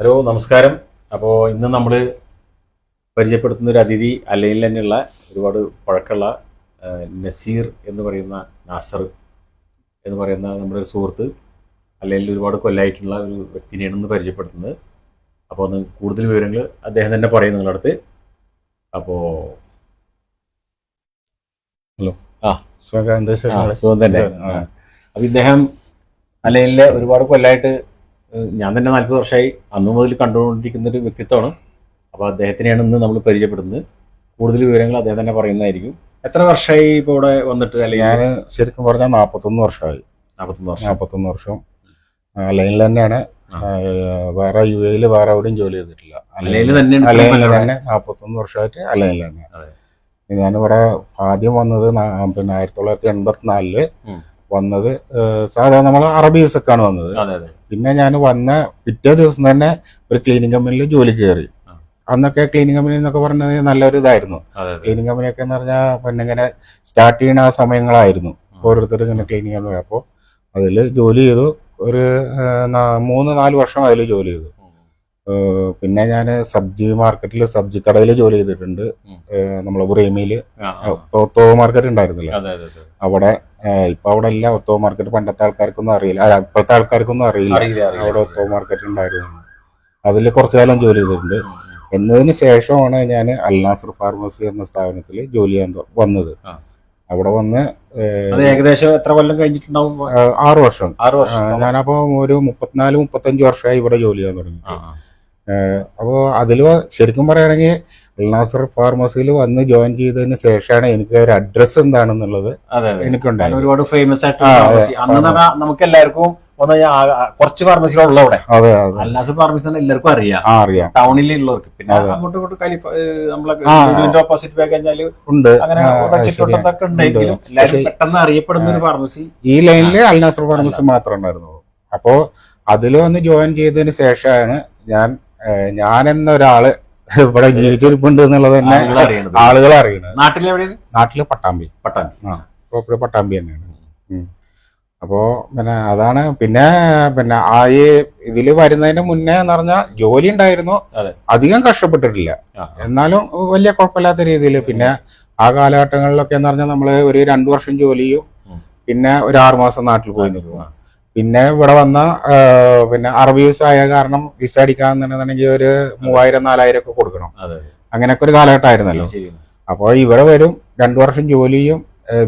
Hello നമസ്കാരം. അപ്പോൾ ഇന്ന് നമ്മൾ പരിചയപ്പെടുത്തുന്ന ഒരു അതിഥി അല്ലെങ്കിൽ തന്നെയുള്ള ഒരുപാട് പഴക്കമുള്ള നസീർ എന്ന് പറയുന്ന നാസർ എന്ന് പറയുന്ന നമ്മുടെ ഒരു സുഹൃത്ത് അല്ലെങ്കിൽ ഒരുപാട് കൊല്ലായിട്ടുള്ള ഒരു വ്യക്തിനെയാണ് ഇന്ന് പരിചയപ്പെടുത്തുന്നത്. അപ്പോൾ ഒന്ന് കൂടുതൽ വിവരങ്ങൾ അദ്ദേഹം തന്നെ പറയും നിങ്ങളുടെ അടുത്ത്. അപ്പോൾ ഹലോ. ആ? സുഖം തന്നെ. അപ്പോൾ അപ്പൊ ഇദ്ദേഹം അല്ലെങ്കിൽ ഒരുപാട് കൊല്ലമായിട്ട് ഏഹ്, ഞാൻ തന്നെ നാൽപ്പത് വർഷമായി അന്നു മുതൽ കണ്ടുകൊണ്ടിരിക്കുന്ന ഒരു വ്യക്തിത്വമാണ്. അപ്പോൾ അദ്ദേഹത്തിനെയാണ് ഇന്ന് നമ്മൾ പരിചയപ്പെടുന്നത്. കൂടുതൽ വിവരങ്ങൾ അദ്ദേഹം തന്നെ പറയുന്നതായിരിക്കും. എത്ര വർഷമായി ഇപ്പോൾ ഇവിടെ വന്നിട്ട് അല്ലെങ്കിൽ ഞാൻ ശരിക്കും പറഞ്ഞാൽ നാൽപ്പത്തൊന്ന് വർഷമായി. നാൽപ്പത്തൊന്ന് വർഷം. നാൽപ്പത്തൊന്ന് വർഷം. ലൈനിൽ തന്നെയാണ്. വേറെ യു എയിൽ വേറെ എവിടെയും ജോലി ചെയ്തിട്ടില്ല. അലൈനിൽ തന്നെ നാൽപ്പത്തൊന്ന് വർഷമായിട്ട് അലൈനിൽ തന്നെ. ഞാനിവിടെ ആദ്യം വന്നത് പിന്നെ ആയിരത്തി തൊള്ളായിരത്തി എൺപത്തിനാലിൽ വന്നത് സാധാരണ നമ്മൾ അറബി ദിവസക്കാണ് വന്നത്. പിന്നെ ഞാൻ വന്ന പിറ്റേ ദിവസം തന്നെ ഒരു ക്ലീനിങ് കമ്പനിയിൽ ജോലി കയറി അന്നൊക്കെ ക്ലീനിങ് കമ്പനി എന്നൊക്കെ പറഞ്ഞത് നല്ലൊരു ഇതായിരുന്നു. ക്ലീനിങ് കമ്പനിയൊക്കെ എന്ന് പറഞ്ഞാൽ പിന്നെ ഇങ്ങനെ സ്റ്റാർട്ട് ചെയ്യുന്ന ആ സമയങ്ങളായിരുന്നു. ഓരോരുത്തർ ഇങ്ങനെ ക്ലീനിങ് കമ്പനി അപ്പോൾ അതിൽ ജോലി ചെയ്തു. ഒരു മൂന്ന് നാല് വർഷം അതിൽ ജോലി ചെയ്തു. പിന്നെ ഞാൻ സബ്ജി മാർക്കറ്റിൽ സബ്ജി കടയിൽ ജോലി ചെയ്തിട്ടുണ്ട്. നമ്മളെ ബുറേമിയിൽ ആ. മാർക്കറ്റ് ഉണ്ടായിരുന്നില്ല? അവിടെ ഇപ്പൊ അവിടെ എല്ലാം ഒത്തോ മാർക്കറ്റ് പണ്ടത്തെ ആൾക്കാർക്കൊന്നും അറിയില്ല. അല്ല, ഇപ്പോഴത്തെ ആൾക്കാർക്കൊന്നും അറിയില്ല. അവിടെ ഒത്തോ മാർക്കറ്റ് ഉണ്ടായിരുന്നു. അതിൽ കുറച്ചു കാലം ജോലി ചെയ്തിട്ടുണ്ട്. എന്നതിന് ശേഷമാണ് ഞാൻ അൽനാസർ ഫാർമസി എന്ന സ്ഥാപനത്തിൽ ജോലി ചെയ്യാൻ വന്നത്. അവിടെ വന്ന് ഏകദേശം എത്ര കൊല്ലം കഴിഞ്ഞിട്ടുണ്ടാവും? ആറു വർഷം. ആറ് വർഷം. ഞാനപ്പോ ഒരു മുപ്പത്തിനാല് മുപ്പത്തഞ്ച് വർഷമായി ഇവിടെ ജോലി ചെയ്യാൻ തുടങ്ങി. അപ്പോൾ അതിൽ ശരിക്കും പറയുകയാണെങ്കിൽ അൽനാസർ ഫാർമസിയിൽ വന്ന് ജോയിൻ ചെയ്തതിന് ശേഷമാണ് എനിക്ക് ഒരു അഡ്രസ് എന്താണെന്നുള്ളത് എനിക്കുണ്ടായി ഒരുപാട് ഫേമസ് ആയിട്ട് നമുക്ക് എല്ലാവർക്കും കുറച്ച് ഫാർമസികളുള്ള അവിടെ അല്ലാത്ത ഫാർമസി തന്നെ എല്ലാവർക്കും അറിയാം. അറിയാം. ടൗണിലുള്ളവർക്ക് പിന്നെ അങ്ങോട്ട് ഇങ്ങോട്ടും കലിഫ നമ്മളെ ഓപ്പോസിറ്റ് പോയി കഴിഞ്ഞാൽ ഉണ്ട്. അങ്ങനെ ചുറ്റുവട്ടത്തൊക്കെ ഉണ്ടെങ്കിലും. എല്ലാവരും പെട്ടെന്ന് അറിയപ്പെടുന്ന ഒരു ഫാർമസി ഈ ലൈനിൽ അൽനാസർ ഫാർമസി മാത്രമേ ഉണ്ടായിരുന്നുള്ളൂ. അപ്പോ അതിൽ വന്ന് ജോയിൻ ചെയ്തതിന് ശേഷമാണ് ഞാൻ ഞാൻ എന്ന ഒരാൾ ഇവിടെ ജീവിച്ചിരിപ്പുണ്ട് എന്നുള്ളത് തന്നെ ആളുകൾ അറിയണം നാട്ടിലെവിടെയാണ് നാട്ടിൽ പട്ടാമ്പി. പട്ടാമ്പി. പ്രോപ്പർ പട്ടാമ്പി തന്നെയാണ്. അപ്പോ പിന്നെ അതാണ്. പിന്നെ പിന്നെ ആ ഈ ഇതിൽ വരുന്നതിന് മുന്നേ എന്ന് പറഞ്ഞാൽ ജോലി ഉണ്ടായിരുന്നു. അധികം കഷ്ടപ്പെട്ടിട്ടില്ല. എന്നാലും വലിയ കുഴപ്പമില്ലാത്ത രീതിയിൽ പിന്നെ ആ കാലഘട്ടങ്ങളിലൊക്കെ എന്ന് പറഞ്ഞാൽ നമ്മൾ ഒരു രണ്ടു വർഷം ജോലിയും ചെയ്യും പിന്നെ ഒരു ആറുമാസം നാട്ടിൽ പോയി നിൽക്കും. ആ. പിന്നെ ഇവിടെ വന്ന പിന്നെ അറബി വിസ ആയ കാരണം വിസ അടിക്കാന്നുണ്ടെന്നുണ്ടെങ്കിൽ ഒരു മൂവായിരം നാലായിരം ഒക്കെ കൊടുക്കണം. അങ്ങനെയൊക്കെ ഒരു കാലഘട്ടമായിരുന്നല്ലോ. അപ്പോൾ ഇവിടെ വരും രണ്ടു വർഷം ജോലി ചെയ്യും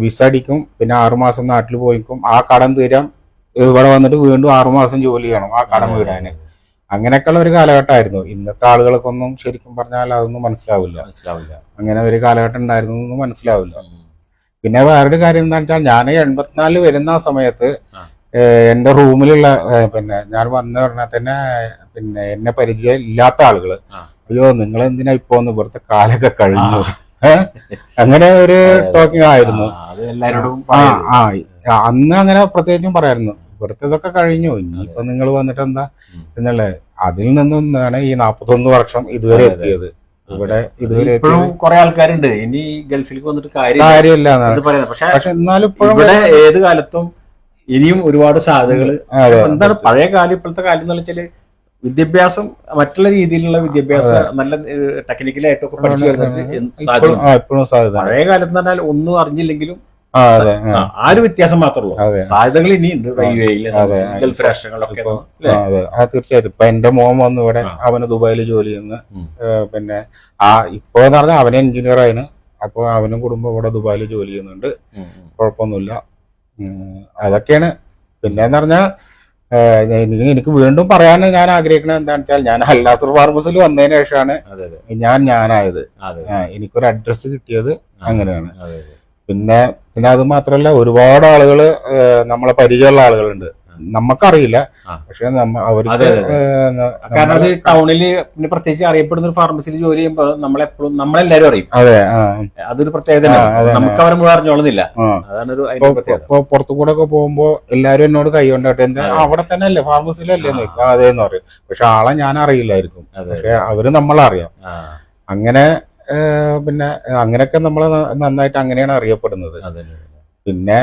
വിസ അടിക്കും പിന്നെ ആറുമാസം നാട്ടിൽ പോയിക്കും. ആ കടം തീരാം. ഇവിടെ വന്നിട്ട് വീണ്ടും ആറുമാസം ജോലി ചെയ്യണം ആ കടം വീടാന്. അങ്ങനെയൊക്കെയുള്ള ഒരു കാലഘട്ടമായിരുന്നു. ഇന്നത്തെ ആളുകൾക്കൊന്നും ശരിക്കും പറഞ്ഞാൽ അതൊന്നും മനസ്സിലാവില്ല. മനസ്സിലാവില്ല. അങ്ങനെ ഒരു കാലഘട്ടം ഉണ്ടായിരുന്നു എന്ന് മനസ്സിലാവില്ല. പിന്നെ വേറൊരു കാര്യം എന്താണെന്ന് വെച്ചാൽ ഞാൻ എൺപത്തിനാലിൽ വരുന്ന സമയത്ത് എന്റെ റൂമിലുള്ള പിന്നെ ഞാൻ വന്ന ഉടനെ തന്നെ പിന്നെ എന്നെ പരിചയം ഇല്ലാത്ത ആളുകൾ അയ്യോ നിങ്ങൾ എന്തിനാ ഇപ്പൊ ഒന്ന് ഇവിടുത്തെ കാലൊക്കെ കഴിഞ്ഞു? അങ്ങനെ ഒരു ടോക്കിംഗ് ആയിരുന്നു. ആ, അന്ന് അങ്ങനെ പ്രത്യേകിച്ചും പറയായിരുന്നു. ഇവിടുത്തെ ഇതൊക്കെ കഴിഞ്ഞു. ഇനിയിപ്പോ നിങ്ങൾ വന്നിട്ട് എന്താ. എന്നുള്ളത് അതിൽ നിന്നാണ് ഈ നാപ്പത്തൊന്ന് വർഷം ഇതുവരെ. എത്തിയത്. ഇവിടെ ഇതുവരെ ഇപ്പോഴും കുറെ ആൾക്കാരുണ്ട്. ഇനി ഗൾഫിലേക്ക് വന്നിട്ട് കാര്യം കാര്യമില്ല പക്ഷെ എന്നാലും ഇവിടെ ഏത് കാലത്തും ഇനിയും ഒരുപാട് സാധ്യതകൾ എന്താണ് പഴയ കാലം ഇപ്പോഴത്തെ കാലം എന്ന് വെച്ചാൽ വിദ്യാഭ്യാസം മറ്റുള്ള രീതിയിലുള്ള വിദ്യാഭ്യാസം നല്ല ടെക്നിക്കലായിട്ടൊക്കെ പഠിച്ചു വരുന്നത് സാധ്യത. പഴയ കാലത്ത് പറഞ്ഞാൽ ഒന്നും അറിഞ്ഞില്ലെങ്കിലും ആ ഒരു വ്യത്യാസം മാത്രമേ ഉള്ളൂ. സാധ്യതകൾ ഇനിയുണ്ട്. ഗൾഫ് രാഷ്ട്രങ്ങളിലൊക്കെ? ആ, തീർച്ചയായിട്ടും. ഇപ്പൊ എന്റെ മോൻ വന്നു ഇവിടെ അവന് ദുബായിൽ ജോലി ചെയ്യുന്നു. പിന്നെ ആ ഇപ്പോ എന്ന് പറഞ്ഞാൽ അവനെ എഞ്ചിനീയർ ആയിന് അപ്പൊ അവനും കുടുംബം ഇവിടെ ദുബായിൽ ജോലി ചെയ്യുന്നുണ്ട്. കുഴപ്പമൊന്നുമില്ല. അതൊക്കെയാണ്. പിന്നെന്ന് പറഞ്ഞാൽ എനിക്ക് വീണ്ടും പറയാൻ ഞാൻ ആഗ്രഹിക്കുന്നത് എന്താണെന്ന് വെച്ചാൽ ഞാൻ അല്ലാസർ ഫാർമസിൽ വന്നതിന് ശേഷമാണ് ഞാൻ ഞാനായത്. എനിക്കൊരു അഡ്രസ്സ് കിട്ടിയത് അങ്ങനെയാണ്. പിന്നെ പിന്നെ അത് മാത്രല്ല ഒരുപാട് ആളുകൾ നമ്മളെ പരിചയമുള്ള ആളുകളുണ്ട്. നമുക്കറിയില്ല. പക്ഷെ അവർക്ക് കാരണം അത് ടൗണിൽ പിന്നെ പ്രത്യേകിച്ച് അറിയപ്പെടുന്ന ഒരു ഫാർമസിയിൽ ജോലി ചെയ്യുമ്പോൾ നമ്മളെപ്പോഴും നമ്മളെല്ലാരും അറിയും. അതെ അതൊരു പ്രത്യേകത നമുക്ക് അവരെ മുഴുവൻ അറിഞ്ഞോളുന്നില്ല. ആ. അതാണ് ഒരു ഇപ്പൊ പുറത്തു കൂടെ ഒക്കെ പോകുമ്പോ എല്ലാരും എന്നോട് കൈ കൊണ്ടാട്ടെ എന്താ അവിടെ തന്നെ അല്ലേ? ഫാർമസിയിലല്ലേ നിൽക്കുക അതേന്ന് പറയും. പക്ഷെ ആളെ ഞാൻ അറിയില്ലായിരിക്കും. പക്ഷെ അവർ നമ്മളറിയാം അങ്ങനെ പിന്നെ അങ്ങനെയൊക്കെ നമ്മൾ നന്നായിട്ട് അങ്ങനെയാണ് അറിയപ്പെടുന്നത്. പിന്നെ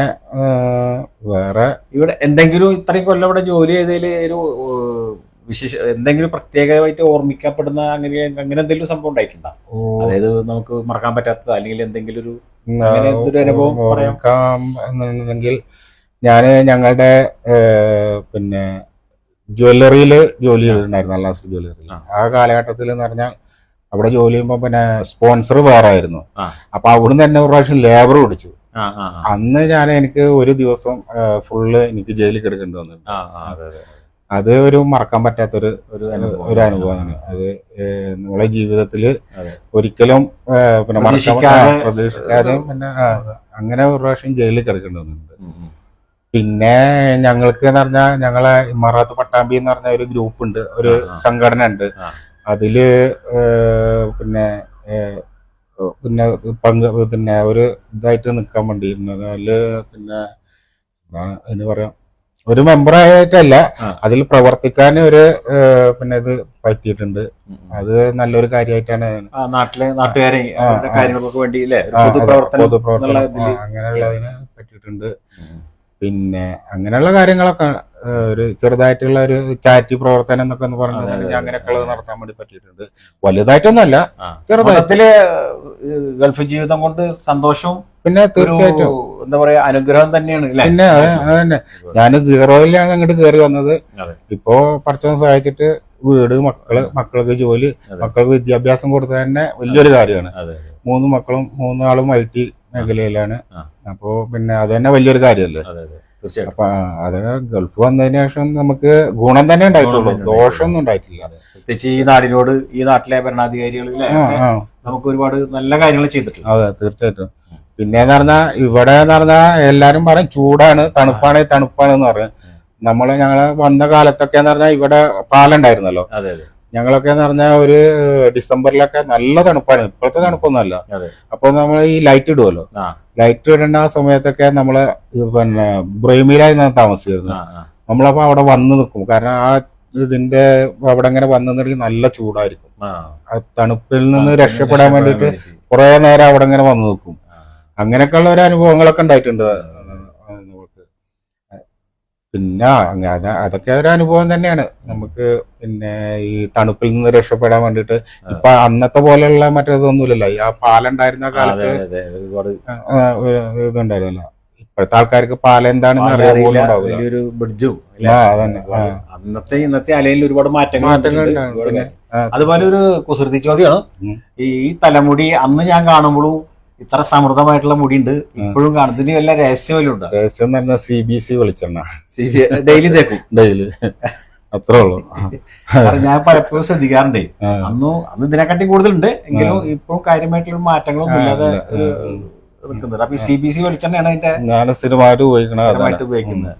വേറെ ഇവിടെ എന്തെങ്കിലും ഇത്രയും കൊല്ലം ഇവിടെ ജോലി ചെയ്തതിൽ ഒരു വിശേഷ എന്തെങ്കിലും പ്രത്യേകമായിട്ട് ഓർമ്മിക്കപ്പെടുന്ന അങ്ങനെ അങ്ങനെ എന്തെങ്കിലും സംഭവം ഉണ്ടായിട്ടുണ്ടോ അതായത് നമുക്ക് മറക്കാൻ പറ്റാത്തത് അല്ലെങ്കിൽ എന്തെങ്കിലും ഒരു അനുഭവം എന്നുണ്ടെങ്കിൽ ഞാൻ ഞങ്ങളുടെ പിന്നെ ജ്വല്ലറിയിൽ ജോലി ചെയ്തിട്ടുണ്ടായിരുന്നു അല്ലാസ് ജ്വല്ലറിയിൽ ആ. കാലഘട്ടത്തിൽ എന്ന് പറഞ്ഞാൽ അവിടെ ജോലി ചെയ്യുമ്പോൾ പിന്നെ സ്പോൺസർ വേറെ ആയിരുന്നു. അപ്പൊ അവിടുന്ന് തന്നെ ഒരു പ്രാവശ്യം ലേബർ പിടിച്ചു. അന്ന് ഞാൻ എനിക്ക് ഒരു ദിവസം ഫുള്ള് എനിക്ക് ജയിലിൽ കിടക്കേണ്ടി ആ അതെ ഒരു മറക്കാൻ പറ്റാത്തൊരു ഒരു ഒരു അനുഭവമാണ്. അത് നമ്മളെ ജീവിതത്തിൽ ഒരിക്കലും പിന്നെ മറക്കാൻ പ്രതീക്ഷിക്കാതെ, പിന്നെ അങ്ങനെ ഒരു പ്രാവശ്യം ജയിലിൽ കിടക്കേണ്ടി വന്നിട്ടുണ്ട്. പിന്നെ ഞങ്ങൾക്ക് എന്ന് പറഞ്ഞാൽ ഞങ്ങളെ ഇമറാത്ത് പട്ടാമ്പി എന്ന് പറഞ്ഞ ഒരു ഗ്രൂപ്പ് ഉണ്ട് ഒരു. സംഘടന ഉണ്ട് അതിൽ പിന്നെ പിന്നെ പങ്ക് പിന്നെ ഒരു ഇതായിട്ട് നിൽക്കാൻ വേണ്ടിയിരുന്നത്. അതിൽ പിന്നെ എന്താണ് എന്ന് പറയാം. ഒരു മെമ്പറായിട്ടല്ല അതിൽ പ്രവർത്തിക്കാൻ ഒരു പിന്നെ ഇത് പറ്റിയിട്ടുണ്ട്. അത് നല്ലൊരു കാര്യമായിട്ടാണ്. നാട്ടിലെ നാട്ടുകാരെ. കാര്യങ്ങൾക്കൊക്കെ വേണ്ടി അല്ലേ പൊതുപ്രവർത്തനം അങ്ങനെയുള്ളതിന് പറ്റിയിട്ടുണ്ട്. പിന്നെ അങ്ങനെയുള്ള കാര്യങ്ങളൊക്കെ ഒരു ചെറുതായിട്ടുള്ള ഒരു ചാറ്റി പ്രവർത്തനം എന്നൊക്കെ അതെ, പറഞ്ഞിട്ടുണ്ടെങ്കിൽ അതെ. അങ്ങനെയൊക്കെ നടത്താൻ വേണ്ടി പറ്റിയിട്ടുണ്ട്. വലുതായിട്ടൊന്നുമല്ല ആ. ചെറുതായിട്ട്. ഗൾഫ് ജീവിതം കൊണ്ട് സന്തോഷവും പിന്നെ തീർച്ചയായിട്ടും. എന്താ പറയാ അനുഗ്രഹം തന്നെയാണ് പിന്നെ അതന്നെ അത് തന്നെ. ഞാൻ സീറോയിലാണ് അങ്ങോട്ട് കയറി വന്നത്. ഇപ്പോ പറിച്ചൊന്ന് സഹായിച്ചിട്ട് വീട് മക്കൾ മക്കൾക്ക് ജോലി മക്കൾക്ക് വിദ്യാഭ്യാസം കൊടുത്തത് തന്നെ വലിയൊരു കാര്യമാണ്. മൂന്ന് മക്കളും മൂന്നാളും ഐ ടി മേഖലയിലാണ്. അപ്പോ പിന്നെ അത് തന്നെ വലിയൊരു കാര്യമല്ലേ? അപ്പൊ അത് ഗൾഫ് വന്നതിന് ശേഷം നമുക്ക് ഗുണം തന്നെ ഉണ്ടായിട്ടുള്ളൂ. ദോഷമൊന്നും ഉണ്ടായിട്ടില്ല. പ്രത്യേകിച്ച് ഈ നാടിനോട് ഈ നാട്ടിലെ ഭരണാധികാരികൾ നമുക്ക് ഒരുപാട് നല്ല കാര്യങ്ങൾ ചെയ്തിട്ടുണ്ട്. അതെ തീർച്ചയായിട്ടും. പിന്നെന്ന് പറഞ്ഞാ ഇവിടെ എന്ന് പറഞ്ഞാ എല്ലാരും പറയും ചൂടാണ് തണുപ്പാണ് തണുപ്പാണ് എന്ന് പറയും. നമ്മൾ ഞങ്ങൾ വന്ന കാലത്തൊക്കെ എന്ന് പറഞ്ഞാൽ ഇവിടെ പാലുണ്ടായിരുന്നല്ലോ അതെ അതെ. ഞങ്ങളൊക്കെ എന്ന് പറഞ്ഞാൽ ഒരു ഡിസംബറിലൊക്കെ നല്ല തണുപ്പാണ് ഇപ്പോഴത്തെ തണുപ്പൊന്നുമല്ല. അപ്പൊ നമ്മൾ ഈ ലൈറ്റ് ഇടുമല്ലോ ലൈറ്റ് ഇടേണ്ട ആ സമയത്തൊക്കെ നമ്മൾ പിന്നെ താമസിച്ചിരുന്നത്. ആ, ആ. നമ്മളപ്പോ അവിടെ വന്ന് നിൽക്കും കാരണം ആ ഇതിന്റെ അവിടെ ഇങ്ങനെ വന്നു നിന്നിട്ടുണ്ടെങ്കിൽ നല്ല ചൂടായിരിക്കും. ആ. തണുപ്പിൽ നിന്ന് രക്ഷപ്പെടാൻ വേണ്ടിയിട്ട് കുറെ നേരം അവിടെ ഇങ്ങനെ വന്ന് നിൽക്കും അങ്ങനെയൊക്കെ അങ്ങനെയൊക്കെയുള്ള ഒരു അനുഭവങ്ങളൊക്കെ ഉണ്ടായിട്ടുണ്ട്. പിന്നെ അത് അതൊക്കെ ഒരു അനുഭവം തന്നെയാണ്. നമുക്ക് പിന്നെ ഈ തണുപ്പിൽ നിന്ന് രക്ഷപ്പെടാൻ വേണ്ടിയിട്ട് ഇപ്പൊ അന്നത്തെ പോലെയുള്ള മറ്റേതൊന്നുമില്ലല്ലോ. ഈ ആ പാലുണ്ടായിരുന്ന കാലത്ത് ഇതുണ്ടായിരുന്നല്ലോ. ഇപ്പോഴത്തെ ആൾക്കാർക്ക് പാലം എന്താണെന്ന് ബ്രിഡ്ജും ആ അതന്നെ. ആ. അന്നത്തെ ഇന്നത്തെ അലയിൽ ഒരുപാട് മാറ്റങ്ങൾ. അതുപോലെ ഒരു കുസൃതി ചോദ്യമാണ്. ഈ തലമുടി അന്ന് ഞാൻ കാണുമ്പോഴും ഇത്ര സമൃദ്ധമായിട്ടുള്ള മുടിയുണ്ട്. ഉണ്ട് ഇപ്പോഴും കാണുന്നതിന് വല്ല രഹസ്യം ഉണ്ടോ രഹസ്യം എന്ന് പറഞ്ഞാൽ സി ബി സി വെളിച്ചെണ്ണ. ഡെയിലി തേക്കും. ഡെയിലി. അത്രേ ഉള്ളൂ. ഞാൻ പലപ്പോഴും ശ്രദ്ധിക്കാറുണ്ട്. അന്നു അന്ന് ഇതിനെക്കാട്ടി കൂടുതലുണ്ട്. എങ്കിലും ഇപ്പോഴും കാര്യമായിട്ടുള്ള മാറ്റങ്ങളൊന്നും ഇല്ലാതെ ഇല്ല. നിൽക്കുന്നുണ്ട് അപ്പൊ ഈ സി ബി സി വെളിച്ചെണ്ണയാണ് അതിന്റെ ഞാൻ സ്ഥിരമായിട്ട് ഉപയോഗിക്കുന്നത്.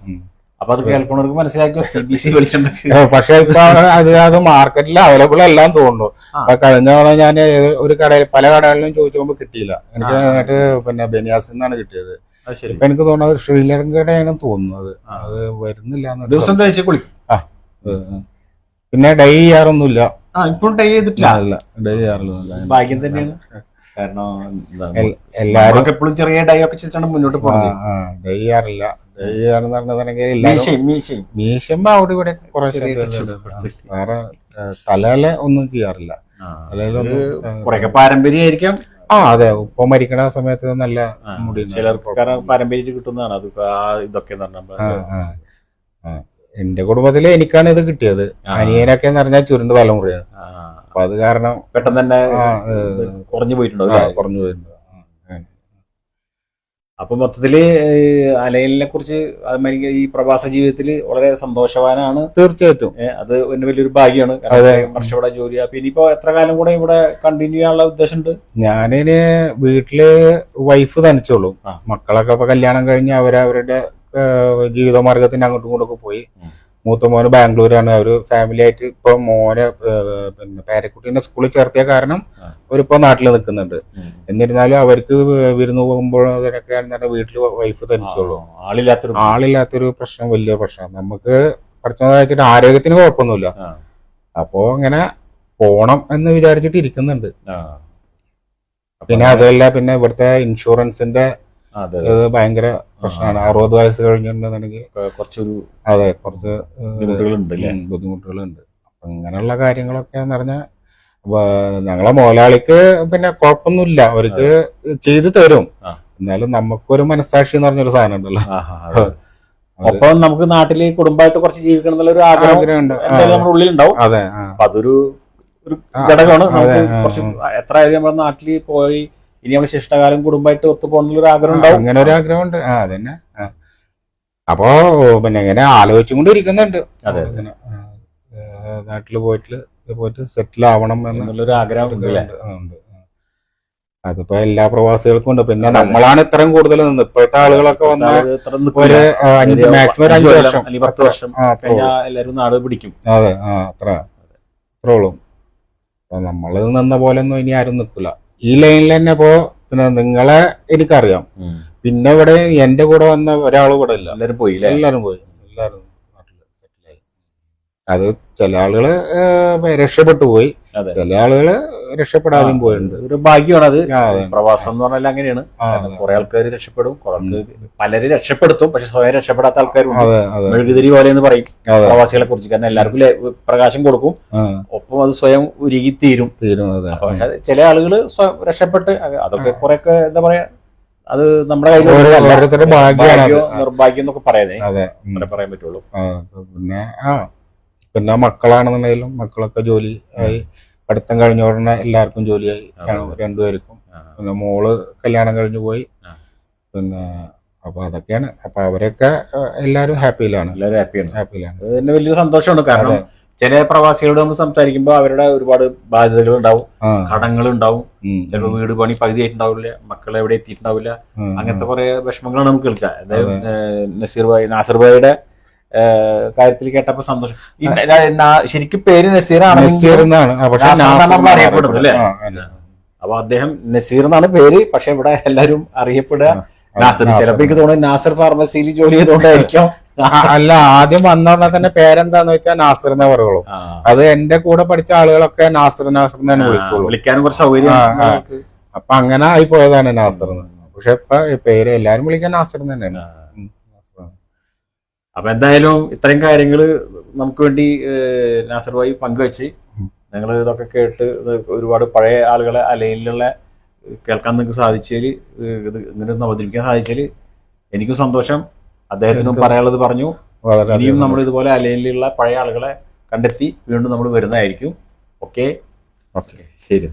അപ്പൊ അത് കേൾക്കുന്നവർക്ക് മനസ്സിലാക്കിയോ സി ബി സി വിളിച്ചിട്ടുണ്ട് പക്ഷെ ഇപ്പൊ അത് അത് മാർക്കറ്റിൽ അവൈലബിൾ എല്ലാം തോന്നുന്നു. ആ. അപ്പൊ കഴിഞ്ഞ തവണ ഞാൻ ഒരു കടയിൽ പല കടകളിലും ചോദിച്ചു പോകുമ്പോൾ കിട്ടിയില്ല. എനിക്ക് നന്നായിട്ട് പിന്നെ ബനിയാസിൽ നിന്നാണ് കിട്ടിയത്. ഇപ്പൊ എനിക്ക് തോന്നുന്നത് ശ്രീലങ്കയുടെയാണ് തോന്നുന്നത് അത്. വരുന്നില്ല ദിവസം ഉം, ഉം. പിന്നെ ഡൈ ചെയ്യാറൊന്നുമില്ല. ആ ഇപ്പോഴും ഡൈ ചെയ്തിട്ടില്ല. ഡൈ ചെയ്യാറില്ല ഭാഗ്യം തന്നെയാണ്. കാരണം എല്ലാവരും എപ്പോഴും ചെറിയ ഡൈ ഒക്കെ ചെയ്തിട്ടാണ് മുന്നോട്ട് ആ പോകുന്നത് ഡൈ ചെയ്യാറില്ല. മീശമ്മ അവിടെ ഇവിടെ വേറെ തലയില ഒന്നും ചെയ്യാറില്ല. തലയിലൊന്നും പാരമ്പര്യമായിരിക്കാം. ആ അതെ ഉപ്പ മരിക്കണ സമയത്ത് നല്ല മുടി പാരമ്പര്യം കിട്ടുന്നതാണ്. അത് ഇതൊക്കെ. എന്റെ കുടുംബത്തിൽ എനിക്കാണ് ഇത് കിട്ടിയത്. അനിയനൊക്കെ എന്ന് പറഞ്ഞാൽ ചുരുണ്ട തലമുറയാണ്. അപ്പൊ അത് കാരണം പെട്ടെന്ന് തന്നെ കുറഞ്ഞു പോയിട്ടുണ്ടോ കുറഞ്ഞു ആ. അപ്പൊ മൊത്തത്തിൽ അലയലിനെ കുറിച്ച് അതുമാതിരി ഈ പ്രവാസ ജീവിതത്തിൽ വളരെ സന്തോഷവാനാണ്. തീർച്ചയായിട്ടും. അത് ഒരു വലിയൊരു ഭാഗ്യമാണ്. കർഷകരുടെ വർഷം ഇവിടെ ജോലി. അപ്പൊ ഇനിയിപ്പോ എത്ര കാലം കൂടെ ഇവിടെ കണ്ടിന്യൂ ചെയ്യാനുള്ള ഉദ്ദേശമുണ്ട്? ഞാനിന് വീട്ടിൽ വൈഫ് തനിച്ചോളൂ. മക്കളൊക്കെ ഇപ്പൊ കല്യാണം കഴിഞ്ഞ് അവരവരുടെ ജീവിത മാർഗത്തിന് അങ്ങോട്ടും ഇങ്ങോട്ടൊക്കെ പോയി. മൂത്ത മോന് ബാംഗ്ലൂരാണ്. അവർ ഫാമിലി ആയിട്ട് ഇപ്പൊ മോനെ പിന്നെ പേരക്കുട്ടീനെ സ്കൂളിൽ ചേർത്തിയ കാരണം. അവരിപ്പോ നാട്ടിൽ നിൽക്കുന്നുണ്ട്. എന്നിരുന്നാലും അവർക്ക് വിരുന്ന് പോകുമ്പോൾ അതിനൊക്കെ എന്താണ് വീട്ടിൽ വൈഫ് തനിച്ചോളൂ ആളില്ലാത്തൊരു ആളില്ലാത്തൊരു പ്രശ്നം വലിയ പ്രശ്നം. നമുക്ക് പഠിച്ചതായിട്ട് ആരോഗ്യത്തിന് കുഴപ്പമൊന്നുമില്ല. അപ്പോ അങ്ങനെ പോണം എന്ന് വിചാരിച്ചിട്ട് ഇരിക്കുന്നുണ്ട്. പിന്നെ അതല്ല പിന്നെ ഇവിടുത്തെ ഇൻഷുറൻസിന്റെ അതെ, ഭയങ്കര പ്രശ്നമാണ്. അറുപത് വയസ്സ് കഴിഞ്ഞിട്ടുണ്ടെന്നുണ്ടെങ്കിൽ അതെ. കുറച്ചൊരു അതെ കുറച്ച് ബുദ്ധിമുട്ടുകളുണ്ട്. അപ്പൊ ഇങ്ങനെയുള്ള കാര്യങ്ങളൊക്കെ എന്ന് പറഞ്ഞാൽ ഞങ്ങളെ മുതലാളിക്ക് പിന്നെ കുഴപ്പമൊന്നുമില്ല. അവർക്ക് ചെയ്തു തരും. എന്നാലും നമുക്കൊരു മനസ്സാക്ഷി എന്ന് പറഞ്ഞൊരു സാധനം ഉണ്ടല്ലോ. അപ്പൊ ഒപ്പം നമുക്ക് നാട്ടിൽ കുടുംബമായിട്ട് കുറച്ച് ജീവിക്കണം എന്നുള്ള ഒരു ആഗ്രഹം നമ്മുടെ ഉള്ളിൽ ഉണ്ടാവും അതൊരു ഒരു ഘടകമാണ്. നമുക്ക് കുറച്ച് എത്ര ആയാലും നമ്മുടെ നാട്ടിൽ പോയി ഇനി നമ്മൾ ശിഷ്ടകാലം കുടുംബമായിട്ട് ഒത്തു ഒരു ആഗ്രഹം ഉണ്ട് ഉണ്ടാവും. അങ്ങനെ ഒരു ആഗ്രഹമുണ്ട്. ആ അതന്നെ. അപ്പോ പിന്നെ ഇങ്ങനെ ആലോചിച്ചും ഇരിക്കുന്നുണ്ട് അതെ. നാട്ടിൽ പോയിട്ട് പോയിട്ട് സെറ്റിൽ ആവണം എന്ന് എന്നുള്ളൊരു ആഗ്രഹം ഉണ്ട് ഉണ്ട്, അതിപ്പോ എല്ലാ പ്രവാസികൾക്കും ഉണ്ട്. പിന്നെ നമ്മളാണ് ഇത്രയും കൂടുതൽ നിന്ന്. ഇപ്പോഴത്തെ ആളുകളൊക്കെ വന്ന ഒരു അഞ്ച് മാക്സിമം ഒരു അഞ്ച് അഞ്ച് വർഷം. പത്ത് വർഷം എല്ലാവരും നാട് പിടിക്കും. അതെ ആ അത്ര അത്രേ ഉള്ളൂ. നമ്മൾ നമ്മൾ നിന്ന പോലെ ഒന്നും ഇനി ആരും നിൽക്കില്ല. ഈ ലൈനിൽ തന്നെ ഇപ്പോ പിന്നെ നിങ്ങളെ എനിക്കറിയാം. പിന്നെ ഇവിടെ എന്റെ കൂടെ വന്ന ഒരാൾ കൂടെ ഇല്ല. എല്ലാരും പോയി എല്ലാരും പോയി. എല്ലാരും അത് ചില ആളുകൾ രക്ഷപ്പെട്ടു പോയി. ചില ആളുകൾ രക്ഷപ്പെടാതെയും പോയിട്ടുണ്ട്. ഒരു ഭാഗ്യമാണ് അത്. പ്രവാസം എന്ന് പറഞ്ഞാൽ അങ്ങനെയാണ്. കുറെ ആൾക്കാർ രക്ഷപ്പെടും. പലരും രക്ഷപ്പെടുത്തും. പക്ഷെ സ്വയം രക്ഷപ്പെടാത്ത അതെ മെഴുകുതിരി പോലെ എന്ന് പറയും പ്രവാസികളെ കുറിച്ച്. കാരണം എല്ലാവർക്കും പ്രകാശം കൊടുക്കും. ഒപ്പം അത് സ്വയം ഉരുകി തീരും. ചില ആളുകൾ രക്ഷപ്പെട്ട് അതൊക്കെ കുറെയൊക്കെ എന്താ പറയാ അത് നമ്മുടെ കയ്യിൽ നിർഭാഗ്യം എന്നൊക്കെ പറയുന്നേ. അങ്ങനെ പറയാൻ പറ്റുള്ളൂ. പിന്നെ ആ. പിന്നെ മക്കളാണെന്നുണ്ടെങ്കിലും മക്കളൊക്കെ ജോലി ആയി. പഠിത്തം കഴിഞ്ഞ ഉടനെ എല്ലാവർക്കും ജോലിയായി. രണ്ടുപേർക്കും. പിന്നെ മോൾ കല്യാണം കഴിഞ്ഞു പോയി. പിന്നെ അപ്പൊ അതൊക്കെയാണ്. അപ്പൊ അവരൊക്കെ എല്ലാരും ഹാപ്പിയിലാണ്. എല്ലാവരും ഹാപ്പിയാണ്. ഹാപ്പിയിലാണ്. അത് തന്നെ വലിയൊരു സന്തോഷമാണ്. കാരണം ചില പ്രവാസികളോട് നമ്മൾ സംസാരിക്കുമ്പോൾ അവരുടെ ഒരുപാട് ബാധ്യതകൾ ഉണ്ടാവും കടങ്ങൾ ഉണ്ടാവും ചിലപ്പോൾ വീട് പണി പകുതി ആയിട്ടുണ്ടാവില്ല. മക്കൾ എവിടെ എത്തിയിട്ടുണ്ടാവില്ല. അങ്ങനത്തെ കുറെ വിഷമങ്ങളാണ് നമുക്ക് കേൾക്കുക അതായത് നസീർ ഭായി നാസർ ഭായിയുടെ കാര്യത്തിൽ കേട്ടപ്പോ സന്തോഷം. ശരിക്കും പേര് എന്നാണ്. അറിയപ്പെടുന്നത് അല്ലേ? അപ്പൊ അദ്ദേഹം നസീർ എന്നാണ് പേര് പക്ഷെ ഇവിടെ എല്ലാവരും അറിയപ്പെടുക. നാസർ. ചിലപ്പോ എനിക്ക് തോന്നുന്നു നാസർ ഫാർമസിയിൽ ജോലി ചെയ്തുകൊണ്ടായിരിക്കും. അല്ല ആദ്യം വന്നോടനെ തന്നെ പേരെന്താന്ന് വെച്ചാൽ നാസർ എന്നേ പറയുള്ളൂ. അത് എന്റെ കൂടെ പഠിച്ച ആളുകളൊക്കെ നാസർ നാസർ എന്നാണ് വിളിക്കുള്ളൂ. വിളിക്കാനും കുറച്ച് സൗകര്യം. അപ്പൊ അങ്ങനെ ആയി പോയതാണ് നാസർ എന്ന്. പക്ഷെ ഇപ്പൊ പേര് എല്ലാരും വിളിക്കാൻ നാസർ തന്നെയാണ്. അപ്പൊ എന്തായാലും ഇത്രയും കാര്യങ്ങൾ നമുക്ക് വേണ്ടി വായി പങ്കുവെച്ച്. ഞങ്ങൾ ഇതൊക്കെ കേട്ട് ഒരുപാട് പഴയ ആളുകളെ അലയിലുള്ള കേൾക്കാൻ നിങ്ങൾക്ക് സാധിച്ചതിൽ ഇത് ഇങ്ങനെ ഒന്ന് അവതരിപ്പിക്കാൻ സാധിച്ചതിൽ എനിക്കും സന്തോഷം. അദ്ദേഹത്തിനും. പറയാനുള്ളത് പറഞ്ഞു. ഇനിയും നമ്മൾ ഇതുപോലെ അലയിലുള്ള പഴയ ആളുകളെ കണ്ടെത്തി വീണ്ടും നമ്മൾ വരുന്നതായിരിക്കും. ഓക്കെ? ഓക്കെ. ശരി.